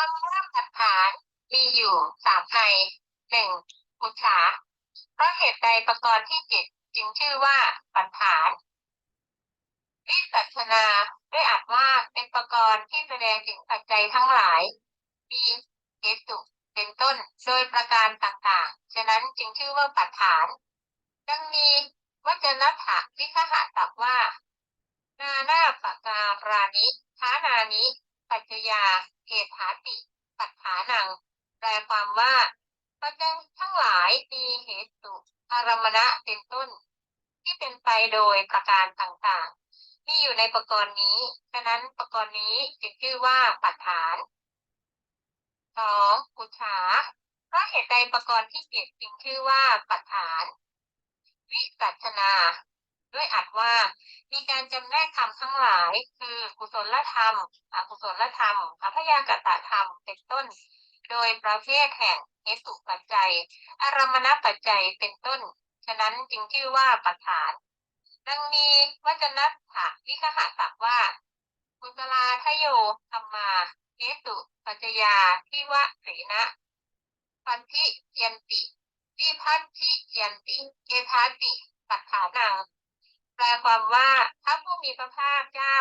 คำว่าปัจฐานมีอยู่สามในหนึ่งอุจฉาเพราะเหตุใดประกรณ์ที่เจ็ดจึงชื่อว่าปัจฐานวิสัชนาด้วยอัดว่าเป็นประกรณ์ที่แสดงถึงปัจจัยทั้งหลาย มีเหตุเป็นต้นโดยประการต่างๆ ฉะนั้นจึงชื่อว่าปัจฐานดังมีวัจนถะวิคหะตับว่า นาหน้าปการานิท้านานิ ปัจจยาเหตุาติ ปัจฐานัง แปลความว่าปัจจัยทั้งหลายมีเหตุอารมณะเป็นต้น ที่เป็นไปโดยประการต่างๆที่อยู่ในประกรณ์นี้ ฉะนั้นประกรณ์นี้จึงชื่อว่าปัจฐานสองกุชาเพราะเหตุใดประกรณ์ที่เจ็ดจึงชื่อว่าปัจฐาน วิสัชนา ด้วยอัดว่า มีการจำแนกธรรมทั้งหลาย คือกุศลธรรมอกุศลธรรมอัพยากตะธรรมเป็นต้น โดยประเภทแห่งเหตุปัจจัย อารมณปัจจัยเป็นต้น ฉะนั้นจึงชื่อว่าปัจฐานดังมีวัจนะถาวิคหะตักว่ากุศลาทโยธรรมาเหตุปัจจยาที่วะเสนะพันธิยันติวิพันธิยันติเกทาติปัฏฐานัง แปลความว่าพระผู้มีพระภาคเจ้า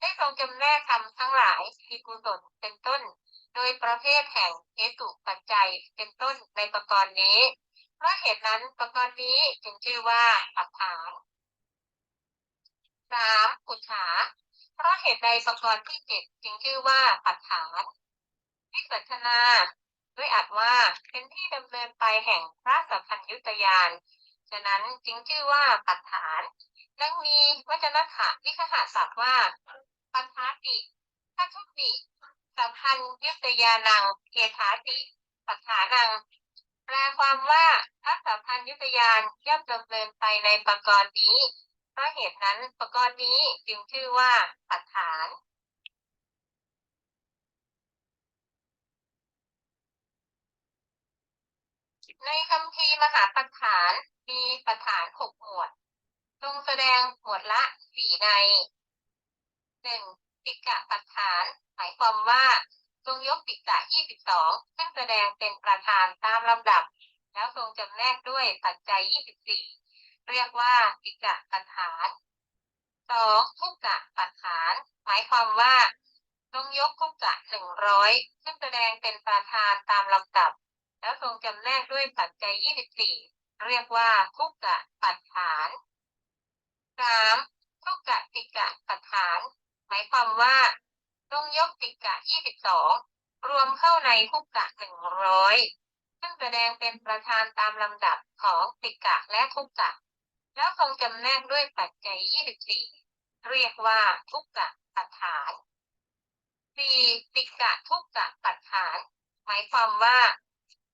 ได้ทรงจำแนกธรรมทั้งหลายที่กุศลเป็นต้น โดยประเภทแห่งเหตุปัจจัยเป็นต้นในประกรณ์นี้เพราะเหตุนั้นประกรณ์นี้จึงชื่อว่าปัฏฐานสามอุชาเพราะเหตุใดประกรณ์ที่เจ็ดจึงชื่อว่าปัฏฐานวิสัชนาด้วยอัดว่าเป็นที่ดำเนินไปแห่งพระสัพพัญยุตยาน ฉะนั้นจึงชื่อว่าปัฏฐาน ดังมีวัจนถะวิคหาศัพท์ว่าปัฏฐาติทัทุติสัพพัญยุตยานังเกถาติปัฏฐานัง แปลความว่าพระสัพพัญยุตยานย่อมดำเนินไปในประกรณ์นี้เพราะเหตุนั้นประกรณ์นี้จึงชื่อว่าปัฏฐานในคำพีมหาปัฏฐานมีปัฏฐานหกหมวด ทรงแสดงหมวดละสี่ในหนึ่งปิกะปัฏฐาน หมายความว่าทรงยกปิกะยี่สิบสองซึ่งแสดงเป็นประธานตามลำดับ แล้วทรงจำแนกด้วยปัจจัยยี่สิบสี่เรียกว่าปิกะปัฏฐานสองทุกกะปัฏฐาน หมายความว่าทรงยกทุกกะหนึ่งร้อยซึ่งแสดงเป็นประธานตามลำดับ แล้วทรงจำแนกด้วยปัจจัยยี่สิบสี่เรียกว่าทุกกะปัฏฐาน สามทุกกะติกะปัฏฐาน หมายความว่าต้องยกติกะยี่สิบสองรวมเข้าในทุกกะหนึ่งร้อยซึ่งแสดงเป็นประธานตามลำดับของติกะและทุกกะ แล้วทรงจำแนกด้วยปัจจัยยี่สิบสี่เรียกว่าทุกกะปัฏฐานสี่ติกะทุกกะปัฏฐาน หมายความว่า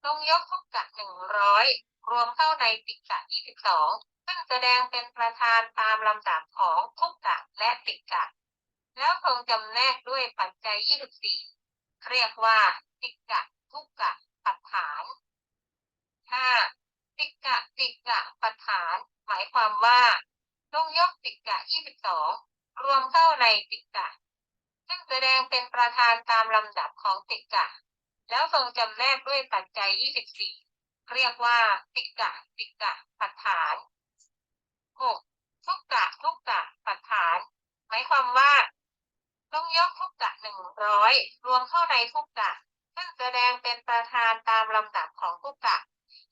ต้องยกทุกกะหนึ่งร้อยรวมเข้าในติกะยี่สิบสอง ซึ่งแสดงเป็นประธานตามลำดับของทุกกะและติกะ แล้วคงจำแนกด้วยปัจจัยยี่สิบสี่เรียกว่าติกะทุกกะปัฏฐานห้าติกะติกะปัฏฐาน หมายความว่าต้องยกติกะยี่สิบสองรวมเข้าในติกะ ซึ่งแสดงเป็นประธานตามลำดับของติกะ แล้วทรงจำแนกด้วยปัจจัยยี่สิบสี่เรียกว่าติกะติกะปัฏฐาน กทุกกะทุกกะปัฏฐาน หมายความว่า ต้องยกทุกกะหนึ่งร้อยรวมเข้าในทุกกะซึ่งแสดงเป็นประธานตามลำดับของทุกกะ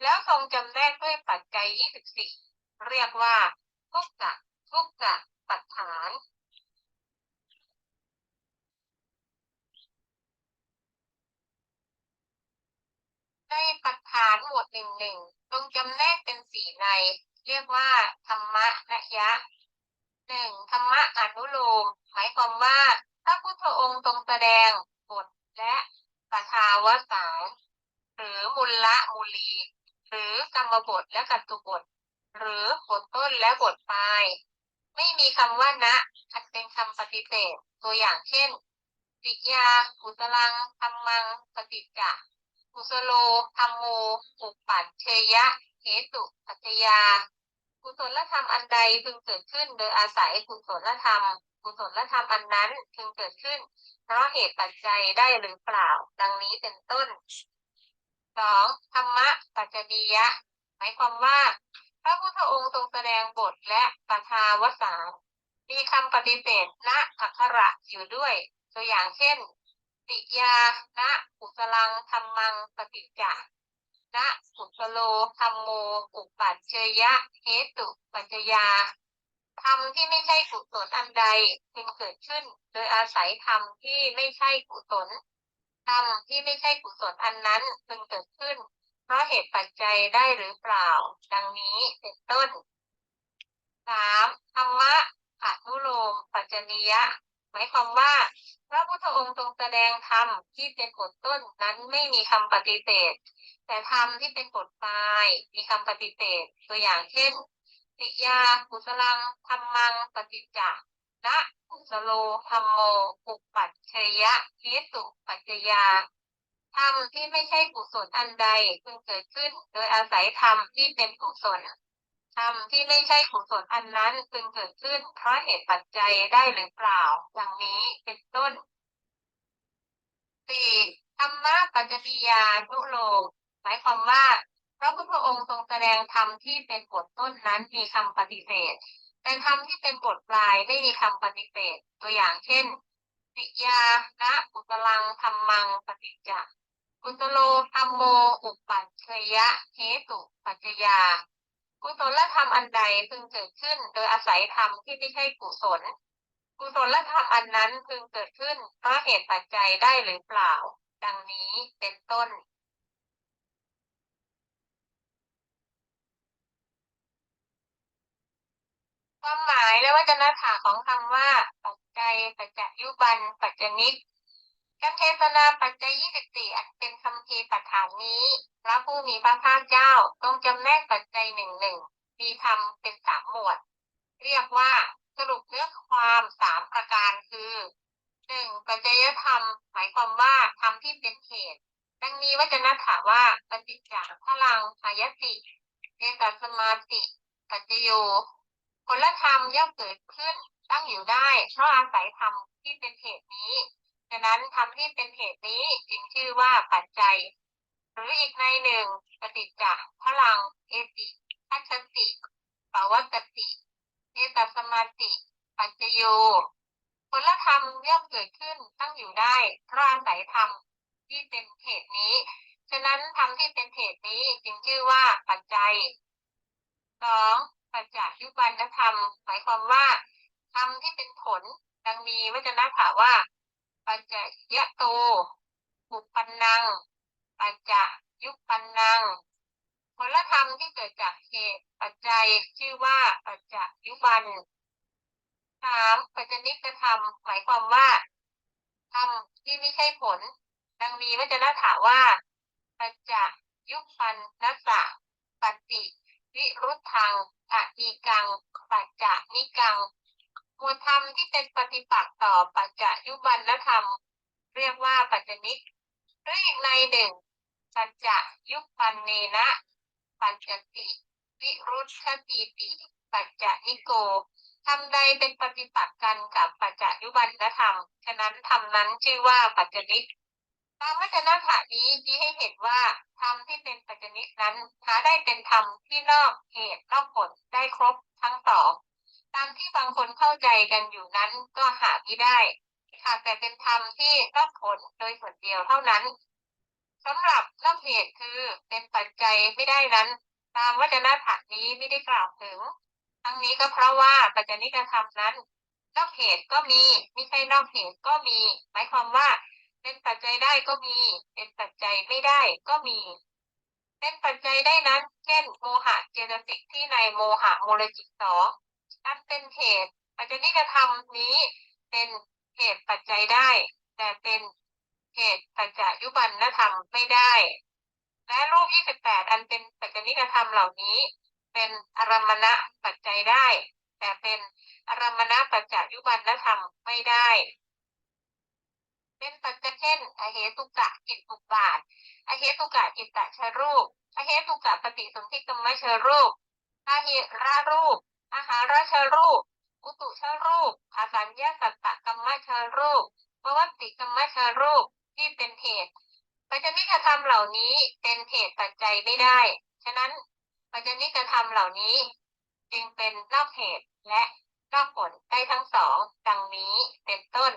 แล้วทรงจำแนกด้วยปัจจัยยี่สิบสี่เรียกว่า ทุกกะทุกกะปัฏฐานในปัฏฐานหมวดหนึ่งหนึ่งตรงจำแนกเป็นสี่ใน เรียกว่าธรรมะนะยะหนึ่งธรรมะอนุโลมหมายความว่าพระพุทธองค์ทรงแสดงบทและปทาวสารหรือมุลละมุลี หรือกรรมบทและกัตตุบท หรือบทต้นและบทปลาย ไม่มีคำว่านะอันเป็นคำปฏิเสธตัวอย่างเช่นปิยากุสลังธรรมังปฏิจจากุสโลธรรมโมอุปัตเชยะเหตุปัจจยา กุศลธรรมอันใดพึงเกิดขึ้น โดยอาศัยกุศลธรรม กุศลธรรมอันนั้นจึงเกิดขึ้น เพราะเหตุปัจจัยได้หรือเปล่า ดังนี้เป็นต้นสองธรรมะปัจจดียะ หมายความว่า พระพุทธองค์ทรงแสดงบทและปทาวสารมีคำปฏิเสธณอักขระอยู่ด้วย ตัวอย่างเช่นติยาณกุสลังธรรมังปฏิจจาณกุสโลธรรมโม อุปัชเชยะเหตุปัจจยาธรรมที่ไม่ใช่กุศลอันใดจึงเกิดขึ้น โดยอาศัยธรรมที่ไม่ใช่กุศลธรรมที่ไม่ใช่กุศลอันนั้นจึงเกิดขึ้น เพราะเหตุปัจจัยได้หรือเปล่า ดังนี้เป็นต้นสามธรรมะอนุโลมปัจจนิยะ หมายความว่า พระพุทธองค์ทรงแสดงธรรมที่เป็นบทต้นนั้นไม่มีคำปฏิเสธ แต่ธรรมที่เป็นบทปลายมีคำปฏิเสธตัวอย่างเช่นติยากุสลังธรรมังปฏิจจานะกุสโลธรรมโมอุปัชเชยะคิสุปัจจยาธรรมที่ไม่ใช่กุศลอันใดจึงเกิดขึ้น โดยอาศัยธรรมที่เป็นกุศลธรรมที่ไม่ใช่กุศลอันนั้นจึงเกิดขึ้น เพราะเหตุปัจจัยได้หรือเปล่าอย่างนี้เป็นต้นสี่ธรรมะปัจจปิยานุโลม มายความว่า พระพุทธองค์ทรงแสดงธรรมที่เป็นบทต้นนั้นมีคำปฏิเสธ แต่ธรรมที่เป็นบทปลายไม่มีคำปฏิเสธ ตัวอย่างเช่นติยานะอุตลังธรรมังปฏิจจกุตโลธรรมโม อุปัชเชยะเหตุปัจจยา กุศลธรรมอันใดพึงเกิดขึ้น โดยอาศัยธรรมที่ไม่ใช่กุศล กุศลธรรมอันนั้นพึงเกิดขึ้นเพราะเหตุปัจจัยได้หรือเปล่า ดังนี้เป็นต้น ความหมายและวัจนะถาของคำว่า ปัจจัยปัจจยุบัน ปัจจนิกการเทศนาปัจจัย24อันเป็นคำพีร์ปัฐานนี้ พระผู้มีพระภาคเจ้าทรงจำแนกปัจจัยหนึ่งหนึ่งมีธรรมเป็นสามหมวด เรียกว่าสรุปเนื้อความสามประการคือหนึ่งปัจจัยธรรม หมายความว่าธรรมที่เป็นเหตุ ดังนี้วจนะถาว่าปฏิจจาพลังหายติเอตัสมาติ ปัจจโย ผลธรรมย่อมเกิดขึ้นตั้งอยู่ได้เพราะอาศัยธรรมที่เป็นเหตุนี้ฉะนั้นธรรมที่เป็นเหตุนี้จึงชื่อว่าปัจจัย หรืออีกในหนึ่งปฏิจจาพลัง เอติทัชติปวัตติเอตัสมาติ ปัจจโยผลธรรมย่อมเกิดขึ้นตั้งอยู่ได้เพราะอาศัยธรรมที่เป็นเหตุนี้ ฉะนั้นธรรมที่เป็นเหตุนี้จึงชื่อว่าปัจจัยสอง ปัจจายุบันธรรม หมายความว่าธรรมที่เป็นผลดังมีวจนะถาว่า ปัจจยะโตบุปันนัง ปัจจายุปันนังผลธรรมที่เกิดจากเหตุปัจจัยชื่อว่าปัจจยุบันสามปัจจนิกธรรม หมายความว่าธรรมที่ไม่ใช่ผล ดังมีวจนะถาว่า ปัจจยุปันนัสสะปฏิ วิรุธทางอะอีกังปัจจานิกังมวดธรรมที่เป็นปฏิปักษ์ต่อปัจจยุบันธรรม เรียกว่าปัจจนิกหรืออีกในหนึ่งปัจจยุปันเนนะ ปัจจติวิรุธติติปัจจนิโกทำใดเป็นปฏิปักษ์กันกับปัจจยุบันธรรม ฉะนั้นธรรมนั้นชื่อว่าปัจจนิก ตามวัจนะถานี้ชี้ให้เห็นว่าธรรมที่เป็นปัจจนิกนั้นหาได้เป็นธรรมที่นอกเหตุนอกผลได้ครบทั้งสองตามที่บางคนเข้าใจกันอยู่นั้นก็หาไม่ได้หากแต่เป็นธรรมที่นอกผลโดยส่วนเดียวเท่านั้นสำหรับนอกเหตุคือเป็นปัจจัยไม่ได้นั้น ตามวัจนะถานี้ไม่ได้กล่าวถึง ทั้งนี้ก็เพราะว่าปัจจนิกธรรมนั้นนอกเหตุก็มีไม่ใช่นอกเหตุก็มี หมายความว่า เป็นปัจจัยได้ก็มี เป็นปัจจัยไม่ได้ก็มี เป็นปัจจัยได้นั้น เช่น โมหะเจตสิกที่ในโมหะมูลจิตสองนั้นเป็นเหตุปัจจัยนิกธรรมนี้เป็นเหตุปัจจัยได้ แต่เป็นเหตุปัจจยุบันธรรมไม่ได้ และรูป 28 อันเป็นปัจจัยนิกธรรมเหล่านี้ เป็นอารมณะปัจจัยได้ แต่เป็นอารมณะปัจจยุบันธรรมไม่ได้ เป็นปัจจเช่นอเหตุกะจิตอุบาทอเหตุกะจิตตะชรูปอเหตุกะปฏิสนธิกรรมชรูปอาหิระรูปอาหารชรูปอุตุชรูปภาสัญญาสัตตกรรมชรูปประวัติกรรมชรูปที่เป็นเหตุปัจจนิกธรรมเหล่านี้เป็นเหตุปัจจัยไม่ได้ ฉะนั้นปัจจนิกธรรมเหล่านี้ จึงเป็นนอกเหตุและนอกผลได้ทั้งสอง ดังนี้เป็นต้น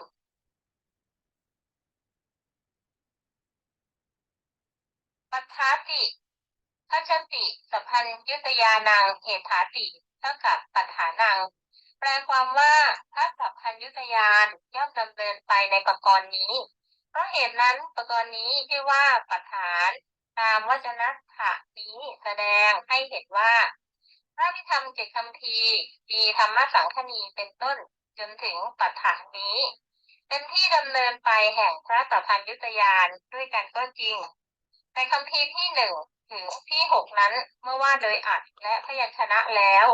ปัฏฐาติพัชติสัพพัญยุตยานังเหตุฐาติเท่ากับปัฏฐานัง แปลความว่าถ้าสัพพัญยุตยานย่อมดำเนินไปในประกรณ์นี้ เพราะเหตุนั้นประกรณ์นี้ชื่อว่าปัฏฐาน ตามวจนะถะนี้แสดงให้เห็นว่า พระพิธรรมเจ็ดคำพีมีธรรมสังคณีเป็นต้นจนถึงปัฏฐานนี้ เป็นที่ดำเนินไปแห่งพระสัพพัญยุตยานด้วยกันก็จริง ในคำพีร์ที่หนึ่งถึงที่หกนั้นเมื่อว่าโดยอัดและพยัญชนะแล้ว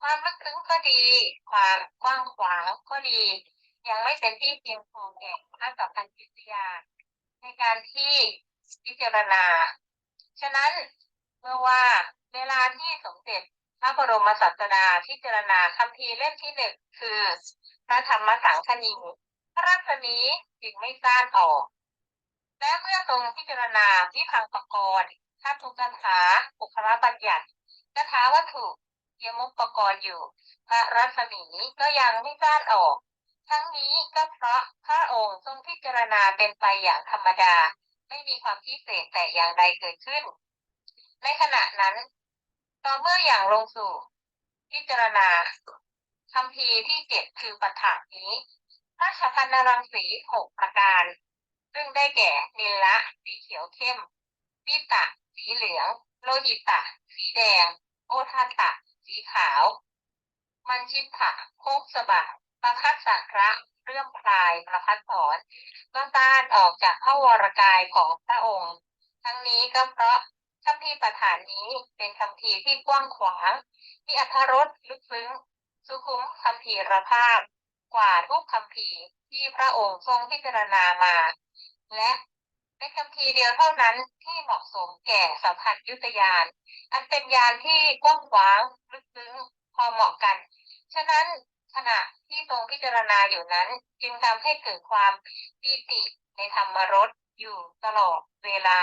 ความลึกซึ้งก็ดี ความกว้างขวางก็ดี ยังไม่เป็นที่เพียงพอแก่พระสัพพัญยุตยา ในการที่พิจารณา ฉะนั้นเมื่อว่าเวลาที่สมเด็จพระบรมศาสดาพิจารณาคำพีร์เล่มที่หนึ่งคือ พระธรรมสังคณีพระรัศมีจึงไม่ซ่านออก และเมื่อทรงพิจารณาวิพังปกรณ์ท่าทุกคาถาอุคระบัญญัติคาถาวัตถุยมุปกรณ์อยู่ พระรัศมีก็ยังไม่ซ่านออก ทั้งนี้ก็เพราะพระองค์ทรงพิจารณาเป็นไปอย่างธรรมดา ไม่มีความพิเศษแต่อย่างใดเกิดขึ้น ในขณะนั้นต่อเมื่ออย่างลงสู่ พิจารณาคำพีร์ที่เจ็ดคือปัฏฐานนี้พระชพันนรังสีหกประการ ซึ่งได้แก่นิลละสีเขียวเข้มปิตะ สีเหลือง โลหิตะ สีแดง โอทาตะ สีขาว มันชิตะโคกสบัดประพัดสักระเรื่องพลายประพัดสอนก็ต้านออกจากพระวรกายของพระองค์ ทั้งนี้ก็เพราะคำพีประฐานนี้เป็นคำพีร์ที่กว้างขวาง มีอรรถรสลึกซึ้ง สุขุมคำพีรภาพ กว่าทุกคำพีร์ที่พระองค์ทรงพิจารณามา และเป็นคำพีร์เดียวเท่านั้นที่เหมาะสมแก่สัมผัสยุตยาน อันเป็นยานที่กว้างขวางลึกซึ้งพอเหมาะกัน ฉะนั้นขณะที่ทรงพิจารณาอยู่นั้น จึงทำให้เกิดความปีติในธรรมรสอยู่ตลอดเวลา